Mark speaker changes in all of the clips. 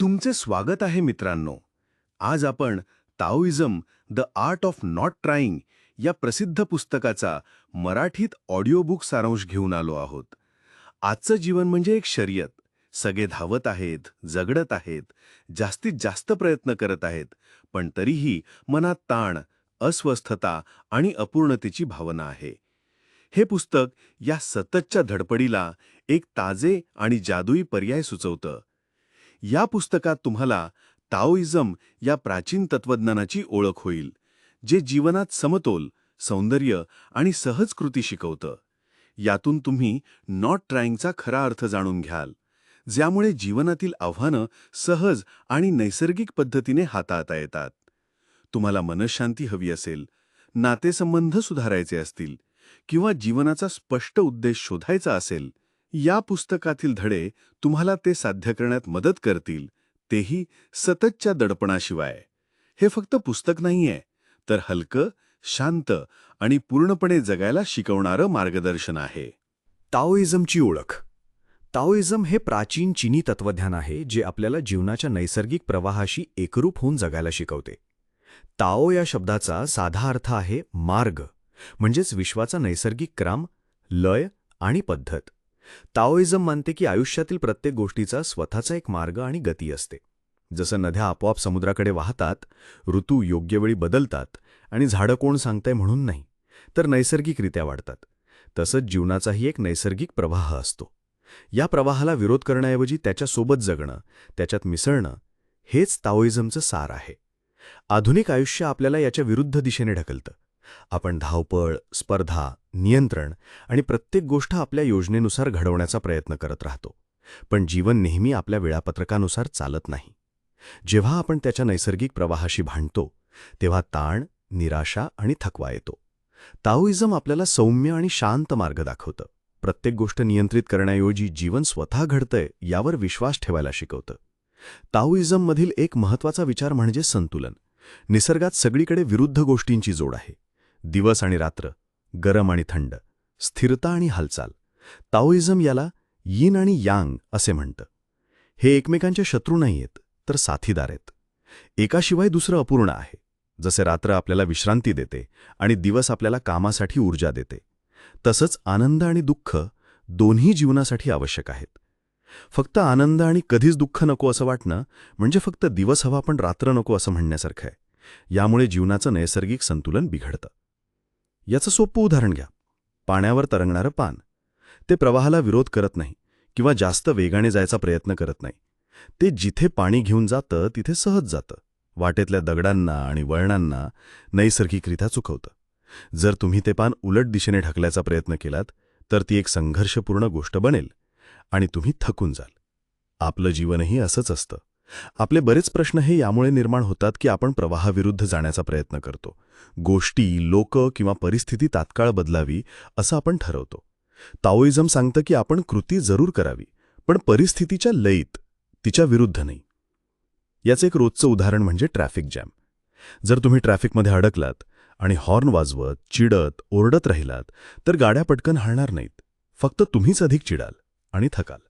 Speaker 1: तुमचे स्वागत आहे मित्रांनो. आज आपण Taoism the art of not trying या प्रसिद्ध पुस्तकाचा मराठीत ऑडिओबुक सारांश घेऊन आलो आहोत. आजचं जीवन म्हणजे एक शर्यत. सगळे धावत आहेत जगडत आहेत जास्तीत जास्त प्रयत्न करत आहेत पण तरीही मनात ताण अस्वस्थता आणि अपूर्णतेची भावना आहे. हे पुस्तक या सततच्या धडपडीला एक ताजे आणि जादुई पर्याय सुचवतं. या पुस्तकात तुम्हाला ताओइझम या प्राचीन तत्वज्ञानाची ओळख होईल जे जीवनात समतोल सौंदर्य आणि सहज कृती शिकवतं. यातून तुम्ही नॉट ट्राईंगचा खरा अर्थ जाणून घ्याल ज्यामुळे जीवनातील आव्हानं सहज आणि नैसर्गिक पद्धतीने हाताळता येतात. तुम्हाला मनशांती हवी असेल नातेसंबंध सुधारायचे असतील किंवा जीवनाचा स्पष्ट उद्देश शोधायचा असेल या पुस्तकातील धडे तुम्हाला ते साध्य करण्यात मदत करतील तेही सततच्या दडपणाशिवाय. हे फक्त पुस्तक नाहीये तर हलकं शांत आणि पूर्णपणे जगायला शिकवणारं मार्गदर्शन आहे.
Speaker 2: ताओइझमची ओळख. ताओइझम हे प्राचीन चिनी तत्वज्ञान आहे जे आपल्याला जीवनाच्या नैसर्गिक प्रवाहाशी एकरूप होऊन जगायला शिकवते. ताओ या शब्दाचा साधा अर्थ आहे मार्ग म्हणजेच विश्वाचा नैसर्गिक क्रम लय आणि पद्धत. ताओइझम मानते की आयुष्यातील प्रत्येक गोष्टीचा स्वतःचा एक मार्ग आणि गती असते. जसं नद्या आपोआप समुद्राकडे वाहतात ऋतू योग्य वेळी बदलतात आणि झाडं कोण सांगताय म्हणून नाही तर नैसर्गिकरित्या वाढतात. तसंच जीवनाचाही एक नैसर्गिक प्रवाह असतो. या प्रवाहाला विरोध करण्याऐवजी त्याच्यासोबत जगणं त्याच्यात मिसळणं हेच ताओइझमचं सार आहे. आधुनिक आयुष्य आपल्याला याच्या विरुद्ध दिशेने ढकलतं. आपण धावपळ स्पर्धा नियंत्रण आणि प्रत्येक गोष्ट आपल्या योजनेनुसार घडवण्याचा प्रयत्न करत राहतो. पण जीवन नेहमी आपल्या वेळापत्रकानुसार चालत नाही. जेव्हा आपण त्याच्या नैसर्गिक प्रवाहाशी भांडतो तेव्हा ताण निराशा आणि थकवा येतो. ताओइझम आपल्याला सौम्य आणि शांत मार्ग दाखवतं. प्रत्येक गोष्ट नियंत्रित करण्याऐवजी जीवन स्वतः घडतंय यावर विश्वास ठेवायला शिकवतं. ताओइझममधील एक महत्त्वाचा विचार म्हणजे संतुलन. निसर्गात सगळीकडे विरुद्ध गोष्टींची जोड आहे. दिवस आणि रात्र गरम आणि थंड स्थिरता आणि हालचाल. ताओइझम याला यिन आणि यांग असे म्हणतं. हे एकमेकांचे शत्रू नाहीयेत तर साथीदार आहेत. एकाशिवाय दुसरं अपूर्ण आहे. जसे रात्र आपल्याला विश्रांती देते आणि दिवस आपल्याला कामासाठी ऊर्जा देते तसंच आनंद आणि दुःख दोन्ही जीवनासाठी आवश्यक आहेत. फक्त आनंद आणि कधीच दुःख नको असं वाटणं म्हणजे फक्त दिवस हवा पण रात्र नको असं म्हणण्यासारखं आहे. यामुळे जीवनाचं नैसर्गिक संतुलन बिघडतं. याचं सोपं उदाहरण घ्या. पाण्यावर तरंगणारं पान. ते प्रवाहाला विरोध करत नाही किंवा जास्त वेगाने जायचा प्रयत्न करत नाही. ते जिथे पाणी घेऊन जातं तिथे सहज जातं. वाटेतल्या दगडांना आणि वळणांना नैसर्गिकरित्या चुकवतं. जर तुम्ही ते पान उलट दिशेने ढकलायचा प्रयत्न केलात तर ती एक संघर्षपूर्ण गोष्ट बनेल आणि तुम्ही थकून जाल. आपलं जीवनही असंच असतं. आपले बरेच प्रश्न हे यामुळे निर्माण होतात की आपण प्रवाहाविरुद्ध जाण्याचा प्रयत्न करतो. गोष्टी लोक किंवा परिस्थिती तात्काळ बदलावी असं आपण ठरवतो. ताओइझम सांगतं की आपण कृती जरूर करावी पण परिस्थितीच्या लयीत तिच्या विरुद्ध नाही. याचं एक रोजचं उदाहरण म्हणजे ट्रॅफिक जॅम. जर तुम्ही ट्रॅफिकमध्ये अडकलात आणि हॉर्न वाजवत चिडत ओरडत राहिलात तर गाड्या पटकन हलणार नाहीत. फक्त तुम्हीच अधिक चिडाल आणि थकाल.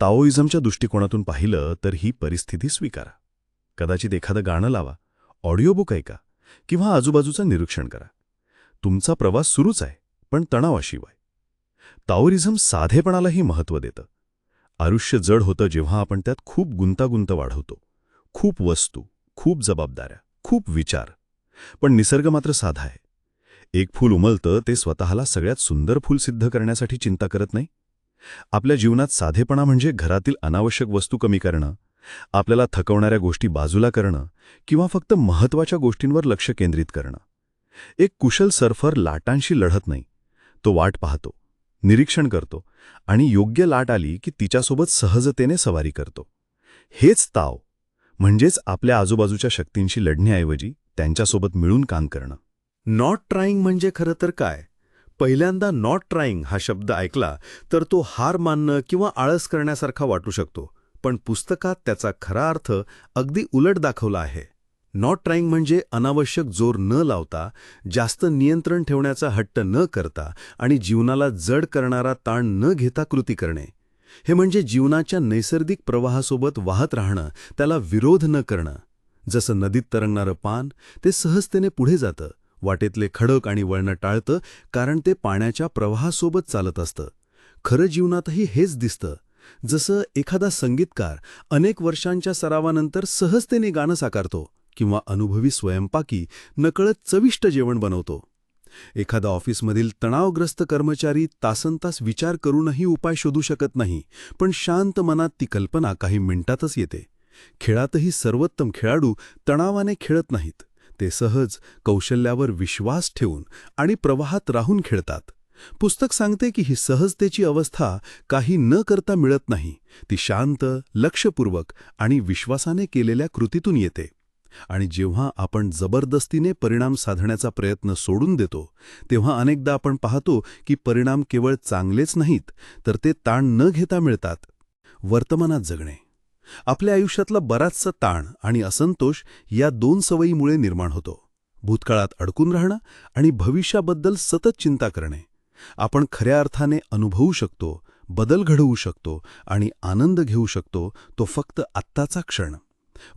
Speaker 2: ताओइझमच्या दृष्टिकोनातून पाहिलं तर ही परिस्थिती स्वीकारा. कदाचित एखादं गाणं लावा ऑडिओ बुक ऐका किंवा आजूबाजूचं निरीक्षण करा. तुमचा प्रवास सुरूच आहे पण तणावाशिवाय. ताओरिझम साधेपणालाही महत्त्व देतं. आयुष्य जड होतं जेव्हा आपण त्यात खूप गुंतागुंत वाढवतो. खूप वस्तू खूप जबाबदाऱ्या खूप विचार. पण निसर्ग मात्र साधा आहे. एक फूल उमलतं ते स्वतःला सगळ्यात सुंदर फूल सिद्ध करण्यासाठी चिंता करत नाही? आपल्या जीवनात साधेपणा म्हणजे घरातील अनावश्यक वस्तू कमी करणं आपल्याला थकवणाऱ्या गोष्टी बाजूला करणं किंवा फक्त महत्त्वाच्या गोष्टींवर लक्ष केंद्रित करणं. एक कुशल सर्फर लाटांशी लढत नाही तो वाट पाहतो निरीक्षण करतो आणि योग्य लाट आली की तिच्यासोबत सहजतेने सवारी करतो. हेच ताव म्हणजेच आपल्या आजूबाजूच्या शक्तींशी लढण्याऐवजी त्यांच्यासोबत मिळून काम करणं.
Speaker 1: नॉट ट्राईंग म्हणजे खरं तर काय? पहिल्यांदा नॉट ट्राईंग हा शब्द ऐकला तर तो हार मानणं किंवा आळस करण्यासारखा वाटू शकतो. पण पुस्तकात त्याचा खरा अर्थ अगदी उलट दाखवला आहे. नॉट ट्राईंग म्हणजे अनावश्यक जोर न लावता जास्त नियंत्रण ठेवण्याचा हट्ट न करता आणि जीवनाला जड करणारा ताण न घेता कृती करणे.
Speaker 2: हे म्हणजे जीवनाच्या नैसर्गिक प्रवाहासोबत वाहत राहणं त्याला विरोध न करणं. जसं नदीत तरंगणारं पान ते सहजतेने पुढे जातं. वाटेतले खडक आणि वळणं टाळतं कारण ते पाण्याच्या प्रवाहासोबत चालत असतं. खरं जीवनातही हेच दिसतं. जसं एखादा संगीतकार अनेक वर्षांच्या सरावानंतर सहजतेने गाणं साकारतो किंवा अनुभवी स्वयंपाकी नकळत चविष्ट जेवण बनवतो. एखादा ऑफिसमधील तणावग्रस्त कर्मचारी तासनतास विचार करूनही उपाय शोधू शकत नाही पण शांत मनात ती कल्पना काही मिनिटातच येते. खेळातही सर्वोत्तम खेळाडू तणावाने खेळत नाहीत. ते सहज कौशल्यावर विश्वास ठेवून आणि प्रवाहात राहून खेळतात. पुस्तक सांगते की ही सहजतेची अवस्था काही न करता मिळत नाही. ती शांत लक्षपूर्वक आणि विश्वासाने केलेल्या कृतीतून येते. आणि जेव्हा आपण जबरदस्तीने परिणाम साधण्याचा प्रयत्न सोडून देतो तेव्हा अनेकदा आपण पाहतो की परिणाम केवळ चांगलेच नाहीत तर ते ताण न घेता मिळतात. वर्तमानात जगणे. आपल्या आयुष्यातला बराचसा ताण आणि असंतोष या दोन सवयीमुळे निर्माण होतो. भूतकाळात अडकून राहणं आणि भविष्याबद्दल सतत चिंता करणे. आपण खऱ्या अर्थाने अनुभवू शकतो बदल घडवू शकतो आणि आनंद घेऊ शकतो तो फक्त आत्ताचा क्षण.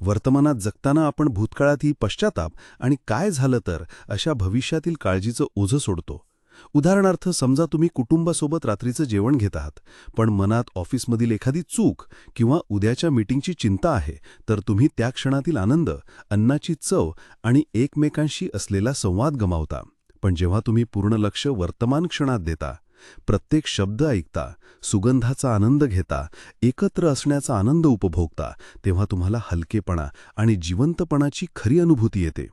Speaker 2: वर्तमानात जगताना आपण भूतकाळातही पश्चाताप आणि काय झालं तर अशा भविष्यातील काळजीचं ओझं सोडतो. उदाहरणार्थ समजा तुम्ही कुटुंबासोबत रात्रीचं जेवण घेत आहात पण मनात ऑफिसमधील एखादी चूक किंवा उद्याच्या मीटिंगची चिंता आहे तर तुम्ही त्या क्षणातील आनंद अन्नाची चव आणि एकमेकांशी असलेला संवाद गमावता. पण जेव्हा तुम्ही पूर्ण लक्ष वर्तमान क्षणात देता प्रत्येक शब्द ऐकता सुगंधाचा आनंद घेता एकत्र असण्याचा आनंद उपभोगता तेव्हा तुम्हाला हलकेपणा आणि जिवंतपणाची खरी अनुभूती येते.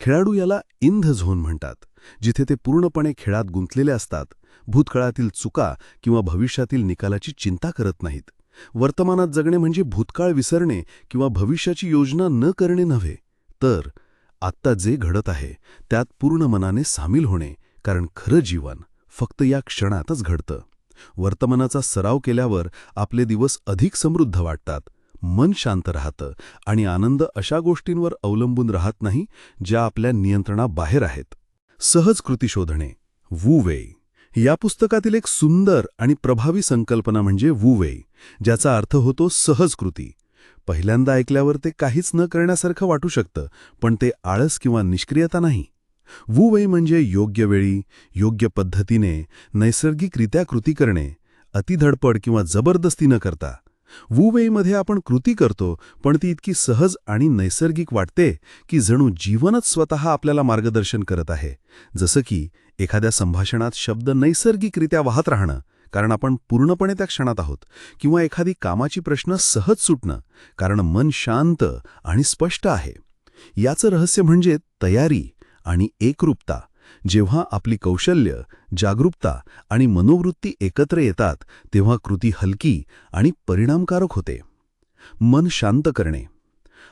Speaker 2: खेळाडू याला इंध झोन म्हणतात. जिथे ते पूर्णपणे खेळात गुंतलेले असतात भूतकाळातील चुका किंवा भविष्यातील निकालाची चिंता करत नाहीत. वर्तमानात जगणे म्हणजे भूतकाळ विसरणे किंवा भविष्याची योजना न करणे नव्हे. तर आत्ता जे घडत आहे त्यात पूर्ण मनाने सामील होणे कारण खरं जीवन फक्त या क्षणातच घडतं. वर्तमानाचा सराव केल्यावर आपले दिवस अधिक समृद्ध वाटतात मन शांत राहतं आणि आनंद अशा गोष्टींवर अवलंबून राहत नाही ज्या आपल्या नियंत्रणाबाहेर आहेत. सहज कृती शोधणे. Wu wei. या पुस्तकातील एक सुंदर आणि प्रभावी संकल्पना म्हणजे वू वे ज्याचा अर्थ होतो सहज कृती. पहिल्यांदा ऐकल्यावर ते काहीच न करण्यासारखं वाटू शकतं पण ते आळस किंवा निष्क्रियता नाही. वू वे म्हणजे योग्य वेळी योग्य पद्धतीने नैसर्गिकरित्या कृती करणे अतिधडपड किंवा जबरदस्ती न करता. वूवेईमध्ये आपण कृती करतो पण ती इतकी सहज आणि नैसर्गिक वाटते की जणू जीवनच स्वतः आपल्याला मार्गदर्शन करत आहे. जसं की एखाद्या संभाषणात शब्द नैसर्गिकरित्या वाहत राहणं कारण आपण पूर्णपणे त्या क्षणात आहोत किंवा एखादी कामाची प्रश्न सहज सुटणं कारण मन शांत आणि स्पष्ट आहे. याचं रहस्य म्हणजे तयारी आणि एकरूपता. जेव्हा आपली कौशल्य जागरूकता आणि मनोवृत्ती एकत्र येतात तेव्हा कृती हलकी आणि परिणामकारक होते. मन शांत करणे.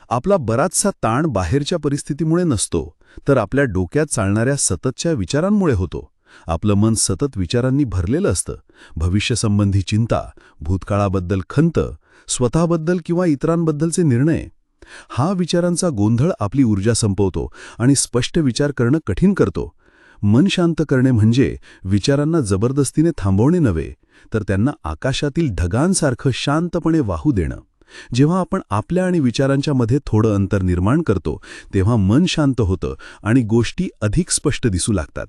Speaker 2: आपला बराचसा ताण बाहेरच्या परिस्थितीमुळे नसतो तर आपल्या डोक्यात चालणाऱ्या सततच्या विचारांमुळे होतो. आपलं मन सतत विचारांनी भरलेलं असतं. भविष्यसंबंधी चिंता भूतकाळाबद्दल खंत स्वतःबद्दल किंवा इतरांबद्दलचे निर्णय. हा विचारांचा गोंधळ आपली ऊर्जा संपवतो आणि स्पष्ट विचार करणं कठीण करतो. मन शांत करणे म्हणजे विचारांना जबरदस्तीने थांबवणे नव्हे तर त्यांना आकाशातील ढगांसारखं शांतपणे वाहू देणं. जेव्हा आपण आपल्या आणि विचारांच्या मध्ये थोडं अंतर निर्माण करतो तेव्हा मन शांत होतं आणि गोष्टी अधिक स्पष्ट दिसू लागतात.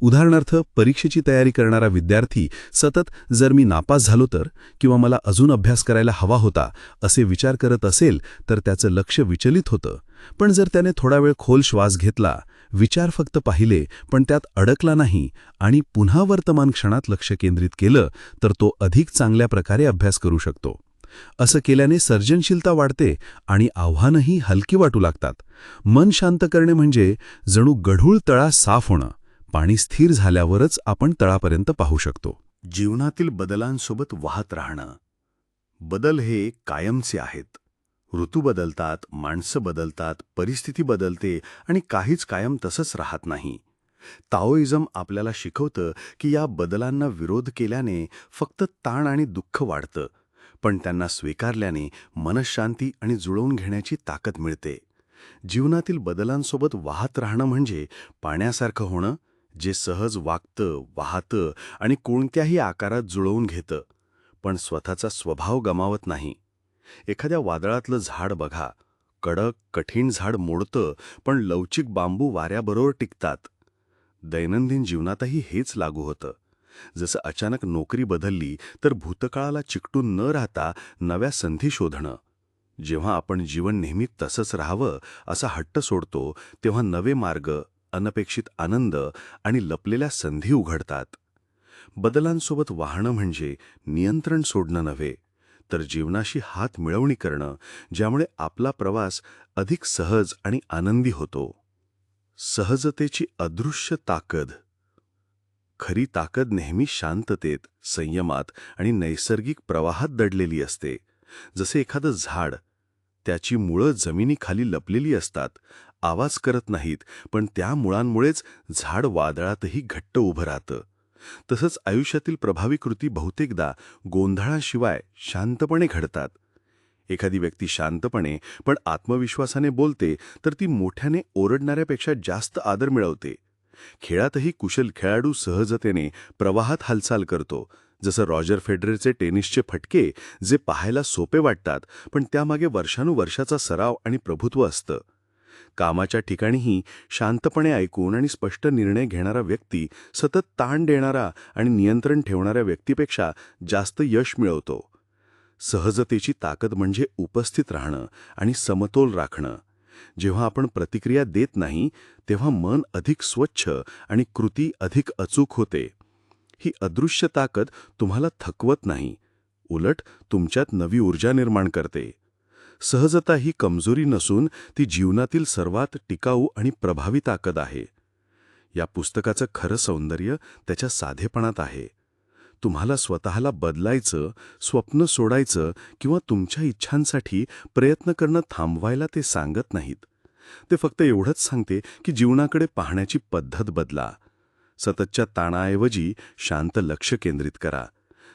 Speaker 2: उदाहरणार्थ परीक्षेची तयारी करणारा विद्यार्थी सतत जर मी नापास झालो तर किंवा मला अजून अभ्यास करायला हवा होता असे विचार करत असेल तर त्याचं लक्ष विचलित होतं. पण जर त्याने थोडा वेळ खोल श्वास घेतला विचार फक्त पाहिले पण त्यात अडकला नाही आणि पुन्हा वर्तमान क्षणात लक्ष केंद्रित केलं तर तो अधिक चांगल्या प्रकारे अभ्यास करू शकतो. असं केल्याने सर्जनशीलता वाढते आणि आव्हानंही हलकी वाटू लागतात. मन शांत करणे म्हणजे जणू गढूळ तळा साफ होणं पाणी स्थिर झाल्यावरच आपण तळापर्यंत पाहू शकतो. जीवनातील बदलांसोबत वाहत राहणं. बदल हे कायमचे आहेत. ऋतू बदलतात माणसं बदलतात परिस्थिती बदलते आणि काहीच कायम तसंच राहत नाही. ताओइझम आपल्याला शिकवतं की या बदलांना विरोध केल्याने फक्त ताण आणि दुःख वाढतं पण त्यांना स्वीकारल्याने मनशांती आणि जुळवून घेण्याची ताकद मिळते. जीवनातील बदलांसोबत वाहत राहणं म्हणजे पाण्यासारखं होणं जे सहज वागतं वाहतं आणि कोणत्याही आकारात जुळवून घेतं
Speaker 1: पण स्वतःचा स्वभाव गमावत नाही. एखाद्या वादळातलं झाड बघा. कडक कठीण झाड मोडतं पण लवचिक बांबू वाऱ्याबरोबर टिकतात. दैनंदिन जीवनातही हेच लागू होतं. जसं अचानक नोकरी बदलली तर भूतकाळाला चिकटून न राहता नव्या संधी शोधणं. जेव्हा आपण जीवन नेहमी तसंच राहावं असा हट्ट सोडतो तेव्हा नवे मार्ग अनपेक्षित आनंद आणि लपलेल्या संधी उघडतात. बदलांसोबत वाहणं म्हणजे नियंत्रण सोडणं नव्हे. तर जीवनाशी हात मिळवणी करणं ज्यामुळे आपला प्रवास अधिक सहज आणि आनंदी होतो. सहजतेची अदृश्य ताकद. खरी ताकद नेहमी शांततेत संयमात आणि नैसर्गिक प्रवाहात दडलेली असते. जसे एखादं झाड त्याची मुळं जमिनीखाली लपलेली असतात आवाज करत नाहीत पण त्या मुळांमुळेच झाड वादळातही घट्ट उभं राहतं. तसंच आयुष्यातील प्रभावी कृती बहुतेकदा गोंधळाशिवाय शांतपणे घडतात. एखादी व्यक्ती शांतपणे पण आत्मविश्वासाने बोलते तर ती मोठ्याने ओरडणाऱ्यापेक्षा जास्त आदर मिळवते. खेळातही कुशल खेळाडू सहजतेने प्रवाहात हालचाल करतो. जसं रॉजर फेडरेचे टेनिसचे फटके जे पाहायला सोपे वाटतात पण त्यामागे वर्षानुवर्षाचा सराव आणि प्रभुत्व असतं. कामाच्या ठिकाणीही शांतपणे ऐकून आणि स्पष्ट निर्णय घेणारा व्यक्ती सतत ताण देणारा आणि नियंत्रण ठेवणाऱ्या व्यक्तीपेक्षा जास्त यश मिळवतो. सहजतेची ताकद म्हणजे उपस्थित राहणं आणि समतोल राखणं. जेव्हा आपण प्रतिक्रिया देत नाही तेव्हा मन अधिक स्वच्छ आणि कृती अधिक अचूक होते. ही अदृश्य ताकद तुम्हाला थकवत नाही. उलट तुमच्यात नवी ऊर्जा निर्माण करते. सहजता ही कमजोरी नसून ती जीवनातील सर्वात टिकाऊ आणि प्रभावी ताकद आहे. या पुस्तकाचं खरं सौंदर्य त्याच्या साधेपणात आहे. तुम्हाला स्वतःला बदलायचं स्वप्न सोडायचं किंवा तुमच्या इच्छांसाठी प्रयत्न करणं थांबवायला ते सांगत नाहीत. ते फक्त एवढंच सांगते की जीवनाकडे पाहण्याची पद्धत बदला. सततच्या ताणाऐवजी शांत लक्ष केंद्रित करा.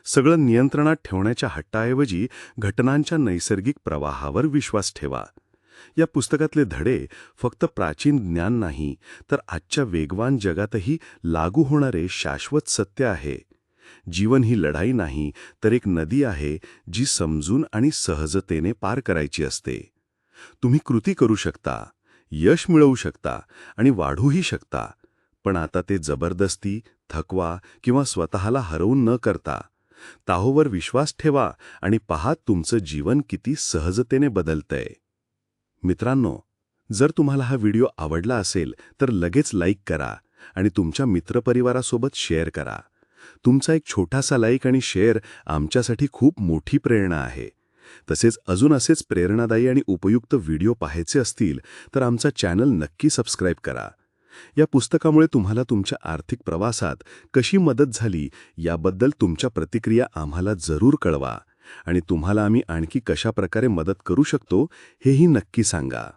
Speaker 1: सगळं नियंत्रणात ठेवण्याच्या हट्टाऐवजी घटनांच्या नैसर्गिक प्रवाहावर विश्वास ठेवा. या पुस्तकातले धडे फक्त प्राचीन ज्ञान नाही तर आजच्या वेगवान जगातही लागू होणारे शाश्वत सत्य आहे. जीवन ही लढाई नाही तर एक नदी आहे जी समजून आणि सहजतेने पार करायची असते. तुम्ही कृती करू शकता यश मिळवू शकता आणि वाढूही शकता पण आता ते जबरदस्ती थकवा किंवा स्वतःला हरवून न करता ताहोवर विश्वास ठेवा आणि पहा तुमचं जीवन किती सहजतेने बदलतंय. मित्रांनो जर तुम्हाला हा व्हिडिओ आवडला असेल तर लगेच लाईक करा आणि तुमच्या मित्रपरिवारासोबत शेअर करा. तुमचा एक छोटासा लाईक आणि शेअर आमच्यासाठी खूप मोठी प्रेरणा आहे. तसेच अजून असेच प्रेरणादायी आणि उपयुक्त व्हिडिओ पाहायचे असतील तर आमचा चॅनल नक्की सबस्क्राईब करा. या पुस्तकामुळे तुम्हाला तुमच्या आर्थिक प्रवासात कशी मदत झाली याबद्दल तुमच्या प्रतिक्रिया आम्हाला जरूर कळवा आणि तुम्हाला आम्ही आणखी कशा प्रकारे मदत करू शकतो हेही नक्की सांगा.